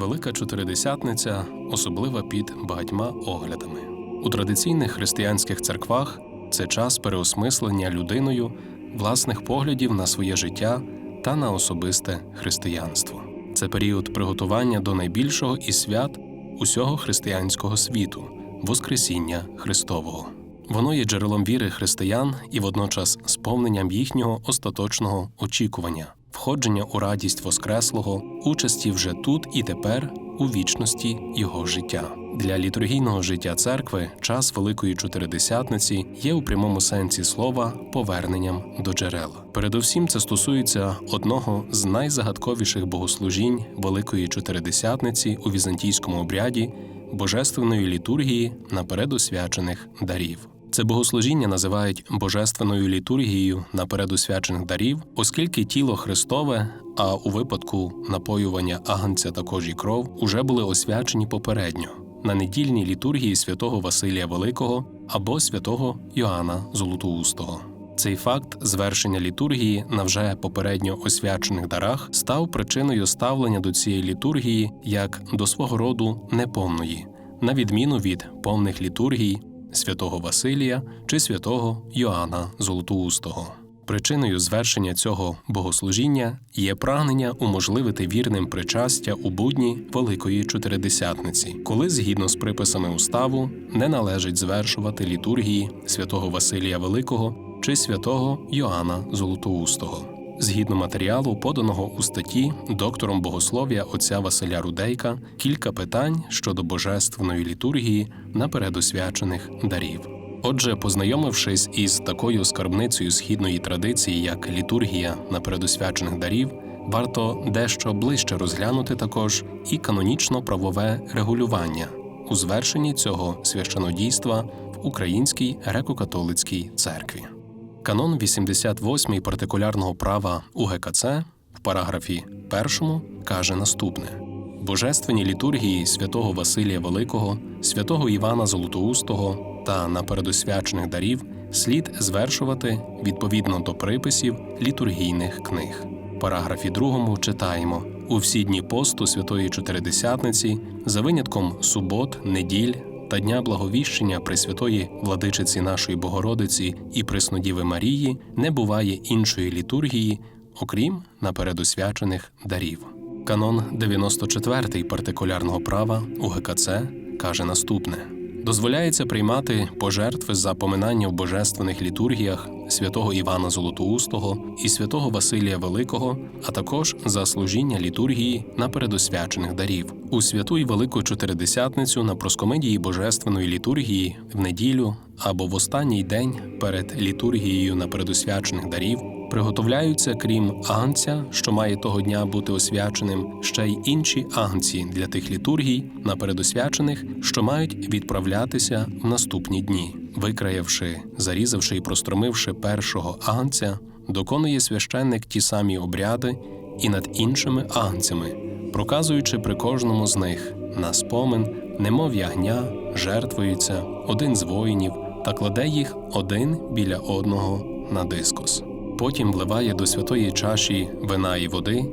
Велика Чотиридесятниця особлива під багатьма оглядами. У традиційних християнських церквах це час переосмислення людиною власних поглядів на своє життя та на особисте християнство. Це період приготування до найбільшого із свят усього християнського світу Воскресіння Христового. Воно є джерелом віри християн і водночас сповненням їхнього остаточного очікування, входження у радість Воскреслого, участі вже тут і тепер у вічності Його життя. Для літургійного життя церкви час Великої Чотиридесятниці є у прямому сенсі слова поверненням до джерел. Передусім, це стосується одного з найзагадковіших богослужінь Великої Чотиридесятниці у візантійському обряді божественної літургії наперед освячених дарів. Це богослужіння називають божественною літургією наперед освячених дарів, оскільки тіло Христове, а у випадку напоювання агнця також і кров, уже були освячені попередньо на недільній літургії святого Василія Великого або святого Йоанна Золотоустого. Цей факт звершення літургії на вже попередньо освячених дарах став причиною ставлення до цієї літургії як до свого роду неповної, на відміну від повних літургій святого Василія чи святого Йоанна Золотоустого. Причиною звершення цього богослужіння є прагнення уможливити вірним причастя у будні Великої Чотиридесятниці, коли, згідно з приписами уставу, не належить звершувати літургії святого Василія Великого чи святого Йоанна Золотоустого. Згідно матеріалу, поданого у статті доктором богослов'я отця Василя Рудейка, кілька питань щодо божественної літургії наперед освячених дарів. Отже, познайомившись із такою скарбницею східної традиції, як літургія на передосвячених дарів, варто дещо ближче розглянути також і канонічно-правове регулювання у звершенні цього священодійства в Українській греко-католицькій церкві. Канон 88 партикулярного права УГКЦ в параграфі 1 каже наступне: Божественні літургії святого Василія Великого, святого Івана Золотоустого та напередосвячених дарів слід звершувати відповідно до приписів літургійних книг. В параграфі 2 читаємо у всі дні посту Святої Чотиридесятниці, за винятком субот, неділь та дня благовіщення Пресвятої владичиці нашої Богородиці і Преснодіви Марії не буває іншої літургії, окрім напередосвячених дарів. Канон 94 партикулярного права УГКЦ каже наступне: дозволяється приймати пожертви за поминання в божественних літургіях святого Івана Золотоустого і святого Василія Великого, а також за служіння літургії на передосвячених дарів у святу й велику чотиридесятницю на проскомедії божественної літургії в неділю або в останній день перед літургією на передосвячених дарів. Приготовляються, крім агнця, що має того дня бути освяченим, ще й інші агнці для тих літургій, напередосвячених, що мають відправлятися в наступні дні. Викраявши, зарізавши і простромивши першого агнця, доконує священник ті самі обряди і над іншими агнцями, проказуючи при кожному з них на спомин, немов ягня, жертвується один з воїнів та кладе їх один біля одного на дискус потім вливає до святої чаші вина і води,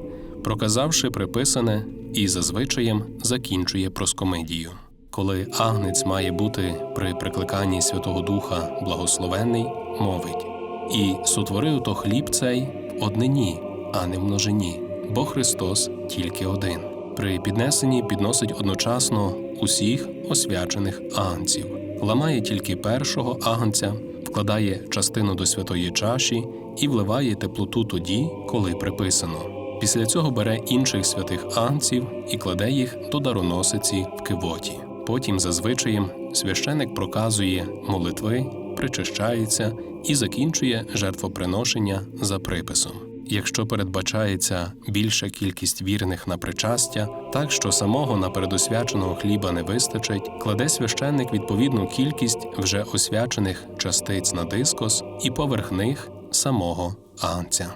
проказавши приписане, і за звичаєм закінчує проскомедію. Коли агнець має бути при прикликанні Святого Духа благословенний, мовить і сотворив то хліб цей в однині, а не в множині, бо Христос тільки один. При піднесенні підносить одночасно усіх освячених агнців, ламає тільки першого агнця, вкладає частину до святої чаші і вливає теплоту тоді, коли приписано. Після цього бере інших святих анців і кладе їх до дароносиці в кивоті. Потім, за звичаєм, священик проказує молитви, причащається і закінчує жертвоприношення за приписом. Якщо передбачається більша кількість вірних на причастя, так що самого напередосвяченого хліба не вистачить, кладе священник відповідну кількість вже освячених частиць на дискос і поверх них самого агнця.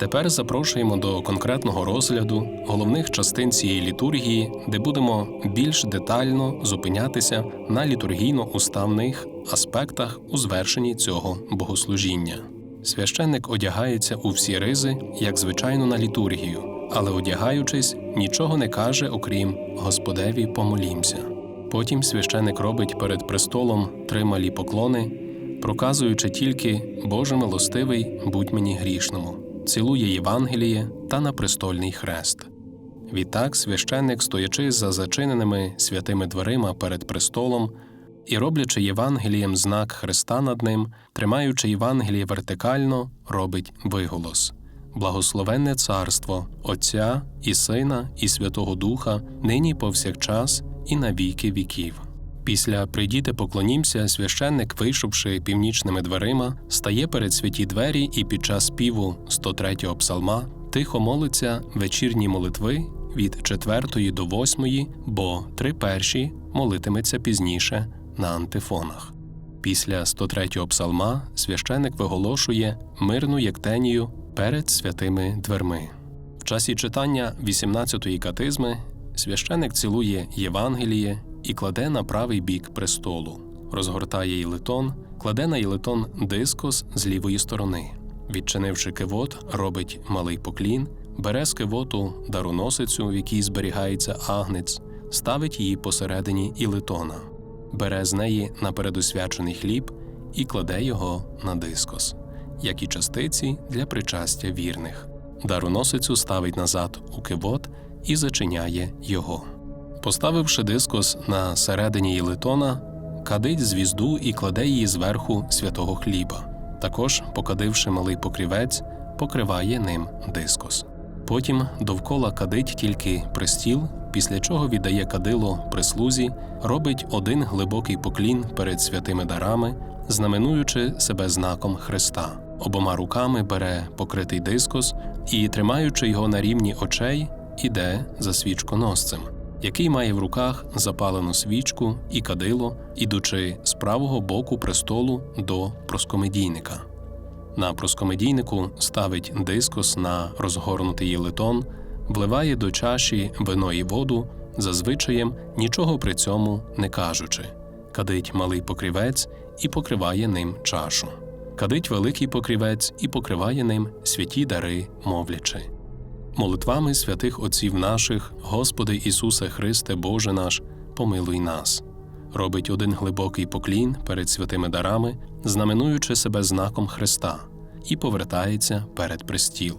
Тепер запрошуємо до конкретного розгляду головних частин цієї літургії, де будемо більш детально зупинятися на літургійно-уставних аспектах у звершенні цього богослужіння. Священник одягається у всі ризи, як звичайно на літургію, але одягаючись, нічого не каже, окрім Господеві помолімся. Потім священик робить перед престолом три малі поклони, проказуючи тільки Боже милостивий, будь мені грішному, цілує Євангеліє та на престольний хрест. Відтак священник, стоячи за зачиненими святими дверима перед престолом і роблячи Євангелієм знак Христа над ним, тримаючи Євангеліє вертикально, робить виголос. Благословенне царство Отця і Сина, і Святого Духа, нині повсякчас і на віки віків. Після прийдіте поклонімся, священник, вийшовши північними дверима, стає перед святі двері і під час співу 103-го псалма тихо молиться вечірні молитви від 4 до 8, бо три перші молитиметься пізніше на антифонах. Після 103-го псалма священик виголошує мирну єктенію перед святими дверми. В часі читання 18-ї катизми священик цілує Євангеліє і кладе на правий бік престолу, розгортає єлитон, кладе на єлитон дискос з лівої сторони. Відчинивши кивот, робить малий поклін, бере з кивоту дароносицю, в якій зберігається агнець, ставить її посередині ілитона, бере з неї напередосвячений хліб і кладе його на дискос, як і частиці для причастя вірних. Дароносицю ставить назад у кивот і зачиняє його. Поставивши дискос на середині єлитона, кадить звізду і кладе її зверху святого хліба. Також, покадивши малий покрівець, покриває ним дискос. Потім довкола кадить тільки пристіл, після чого віддає кадило прислузі, робить один глибокий поклін перед святими дарами, знаменуючи себе знаком Христа. Обома руками бере покритий дискос і, тримаючи його на рівні очей, іде за свічконосцем, який має в руках запалену свічку і кадило, ідучи з правого боку престолу до проскомедійника. На проскомедійнику ставить дискос на розгорнутий єлитон, вливає до чаші вино і воду, за нічого при цьому не кажучи, кадить малий покрівець і покриває ним чашу. Кадить великий покрівець і покриває ним святі дари, мовлячи. Молитвами святих Отців наших, Господи Ісусе Христе, Боже наш, помилуй нас. Робить один глибокий поклін перед святими дарами, знаменуючи себе знаком Христа, і повертається перед престіл.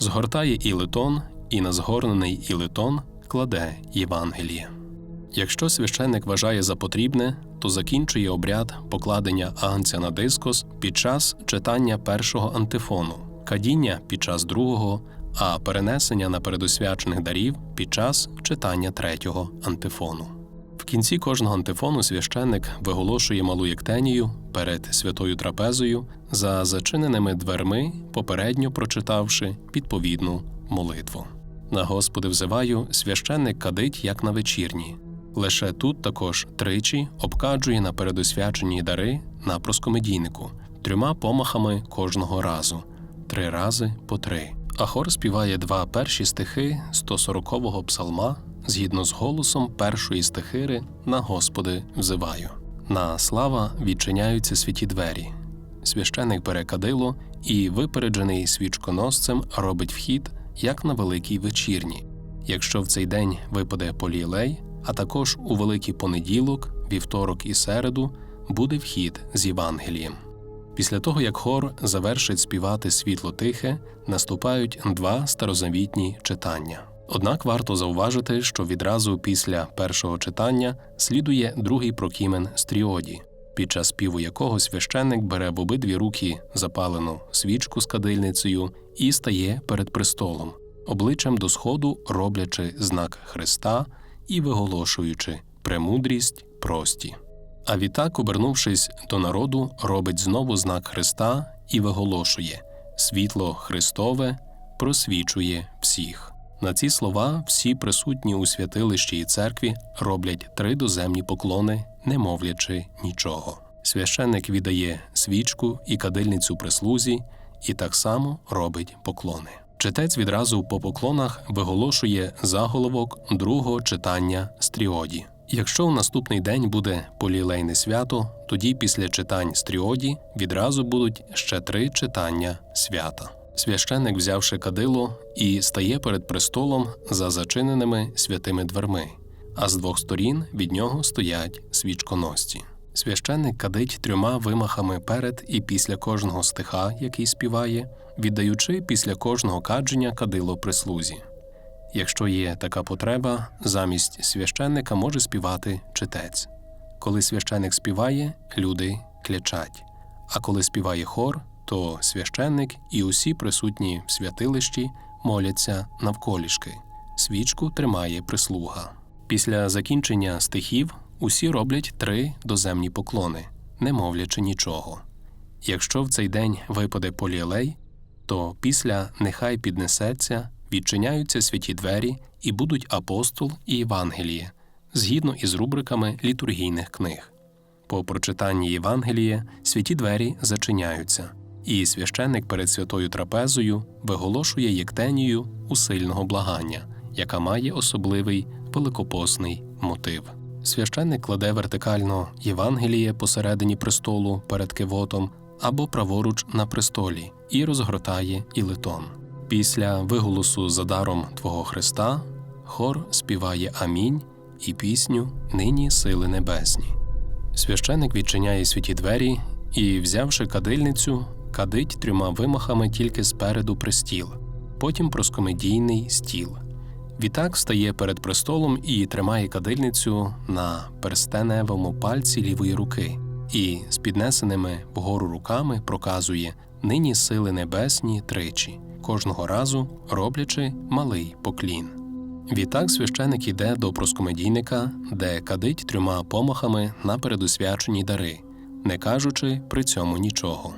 Згортає ілитон, і на згорнений ілитон кладе Євангеліє. Якщо священник вважає за потрібне, то закінчує обряд покладення агнця на дискос під час читання першого антифону, кадіння під час другого, а перенесення на передосвячених дарів під час читання третього антифону. В кінці кожного антифону священник виголошує малу єктенію перед святою трапезою за зачиненими дверми, попередньо прочитавши відповідну молитву. На Господи взиваю, священник кадить як на вечірні. Лише тут також тричі обкаджує на передосвячені дари на проскомедійнику трьома помахами кожного разу, три рази по три. А хор співає два перші стихи 140-го псалма згідно з голосом першої стихири на Господи взиваю. На слава відчиняються святі двері. Священик бере кадило і, випереджений свічконосцем, робить вхід, як на великій вечірні. Якщо в цей день випаде поліелей, а також у великий понеділок, вівторок і середу буде вхід з Євангелієм. Після того, як хор завершить співати світло тихе, наступають два старозавітні читання. Однак варто зауважити, що відразу після першого читання слідує другий прокімен стріоді, під час співу якого священник бере в обидві руки запалену свічку з кадильницею і стає перед престолом, обличчям до сходу роблячи знак Христа і виголошуючи премудрість прості. А відтак, обернувшись до народу, робить знову знак Христа і виголошує світло Христове просвічує всіх. На ці слова всі присутні у святилищі і церкві роблять три доземні поклони, не мовлячи нічого. Священник віддає свічку і кадильницю прислузі, і так само робить поклони. Читець відразу по поклонах виголошує заголовок другого читання стріоді. Якщо в наступний день буде полілейне свято, тоді після читань стріоді відразу будуть ще три читання свята. Священник, взявши кадило, і стає перед престолом за зачиненими святими дверми, а з двох сторін від нього стоять свічконосці. Священник кадить трьома вимахами перед і після кожного стиха, який співає, віддаючи після кожного кадження кадило прислузі. Якщо є така потреба, замість священника може співати читець. Коли священник співає, люди клячать. А коли співає хор, то священник і усі присутні в святилищі моляться навколішки. Свічку тримає прислуга. Після закінчення стихів усі роблять три доземні поклони, не мовлячи нічого. Якщо в цей день випаде поліелей, то після нехай піднесеться, відчиняються святі двері і будуть апостол і Євангеліє, згідно із рубриками літургійних книг. По прочитанні Євангелія святі двері зачиняються, і священник перед святою трапезою виголошує єктенію усильного благання, яка має особливий великопосний мотив. Священник кладе вертикально Євангеліє посередині престолу перед кивотом або праворуч на престолі і розгортає ілитон. Після виголосу за даром Твого Христа хор співає Амінь і пісню Нині сили небесні. Священик відчиняє святі двері і, взявши кадильницю, кадить трьома вимахами тільки спереду пристіл, потім проскомедійний стіл. Відтак стає перед престолом і тримає кадильницю на перстеневому пальці лівої руки, і з піднесеними вгору руками проказує нині сили небесні тричі, кожного разу роблячи малий поклін. Відтак священик іде до проскомедійника, де кадить трьома помахами на передосвячені дари, не кажучи при цьому нічого.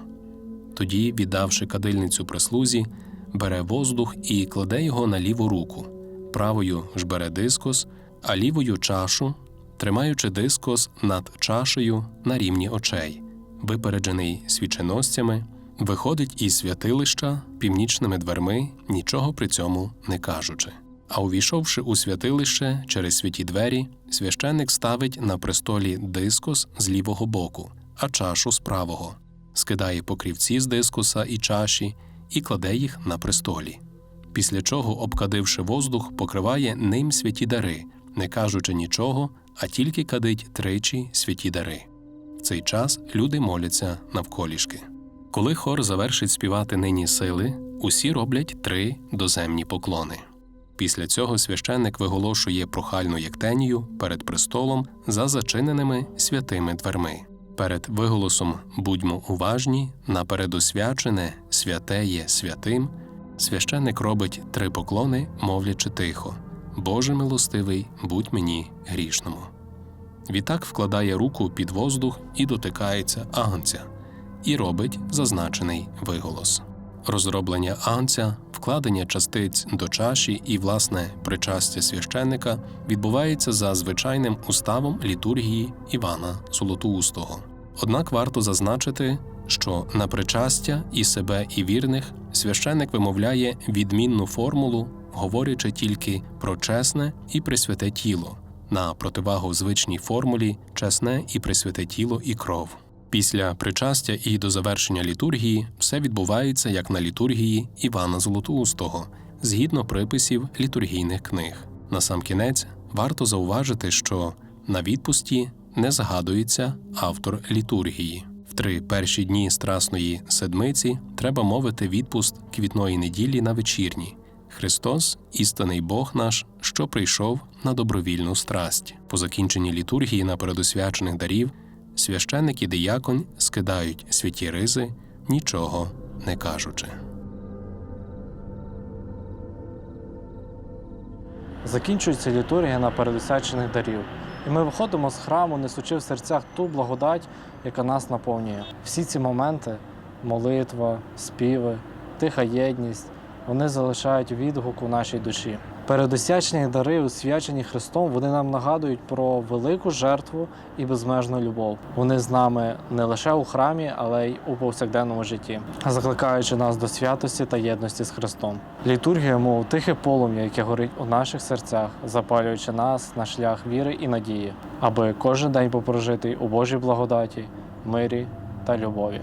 Тоді, віддавши кадильницю прислузі, бере воздух і кладе його на ліву руку, правою ж бере дискос, а лівою чашу, тримаючи дискос над чашею на рівні очей, випереджений свіченосцями, виходить із святилища північними дверми, нічого при цьому не кажучи. А увійшовши у святилище через святі двері, священник ставить на престолі дискос з лівого боку, а чашу з правого, скидає покрівці з дискоса і чаші і кладе їх на престолі. Після чого, обкадивши воздух, покриває ним святі дари, не кажучи нічого, а тільки кадить тричі святі дари. В цей час люди моляться навколішки. Коли хор завершить співати нині сили, усі роблять три доземні поклони. Після цього священник виголошує прохальну єктенію перед престолом за зачиненими святими дверми. Перед виголосом будьмо уважні на передосвячене святе є святим. Священник робить три поклони, мовлячи тихо: Боже милостивий, будь мені грішному. Відтак вкладає руку під воздух і дотикається агнця, і робить зазначений виголос. Розроблення агнця, вкладення частиць до чаші і власне причастя священника відбувається за звичайним уставом літургії Івана Золотоустого. Однак варто зазначити, що на причастя і себе, і вірних священник вимовляє відмінну формулу, говорячи тільки про чесне і присвяте тіло, на противагу звичній формулі чесне і присвяте тіло і кров. Після причастя і до завершення літургії все відбувається як на літургії Івана Золотоустого, згідно приписів літургійних книг. Насамкінець варто зауважити, що на відпусті не згадується автор літургії. В три перші дні Страсної Седмиці треба мовити відпуст квітної неділі на вечірні. Христос, істинний Бог наш, що прийшов на добровільну страсть. По закінченні літургії на передосвячених дарів священник і диякон скидають святі ризи, нічого не кажучи. Закінчується літургія на передосвячених дарів. І ми виходимо з храму, несучи в серцях ту благодать, яка нас наповнює. Всі ці моменти молитва, співи, тиха єдність вони залишають відгук у нашій душі. Передосвячені дари, освячені Христом, вони нам нагадують про велику жертву і безмежну любов. Вони з нами не лише у храмі, але й у повсякденному житті, закликаючи нас до святості та єдності з Христом. Літургія, мов тихе полум'я, яке горить у наших серцях, запалюючи нас на шлях віри і надії, аби кожен день попрожитий у Божій благодаті, мирі та любові.